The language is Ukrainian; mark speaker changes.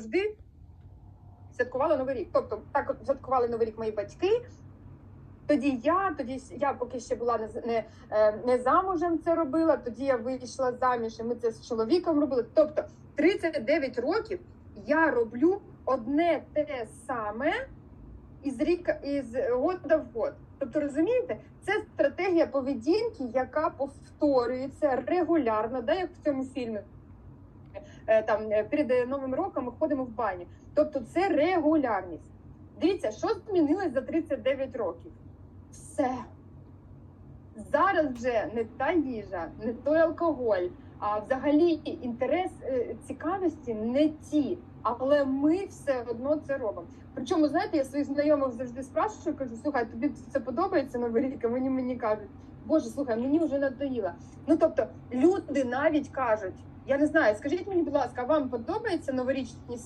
Speaker 1: завжди святкувала Новий рік. Тобто, так от святкували Новий рік мої батьки. Тоді я, тоді я поки ще була не, не, е, не замужем це робила. Тоді я вийшла заміж, і ми це з чоловіком робили. Тобто 39 років я роблю одне те саме із рік із года в год. Тобто, розумієте, це стратегія поведінки, яка повторюється регулярно, да, як в цьому фільмі. Е, Там е, перед е, новим роком ми ходимо в баню. Тобто, це регулярність. Дивіться, що змінилось за 39 років. Все. Зараз вже не та їжа, не той алкоголь, а взагалі інтерес цікавості не ті. Але ми все одно це робимо. Причому, знаєте, я своїх знайомих завжди спрашиваю, кажу, слухай, тобі це подобається новий рік? Мені мені кажуть, боже, слухай, мені вже надоїло. Ну тобто, люди навіть кажуть, я не знаю, скажіть мені, будь ласка, вам подобаються новорічні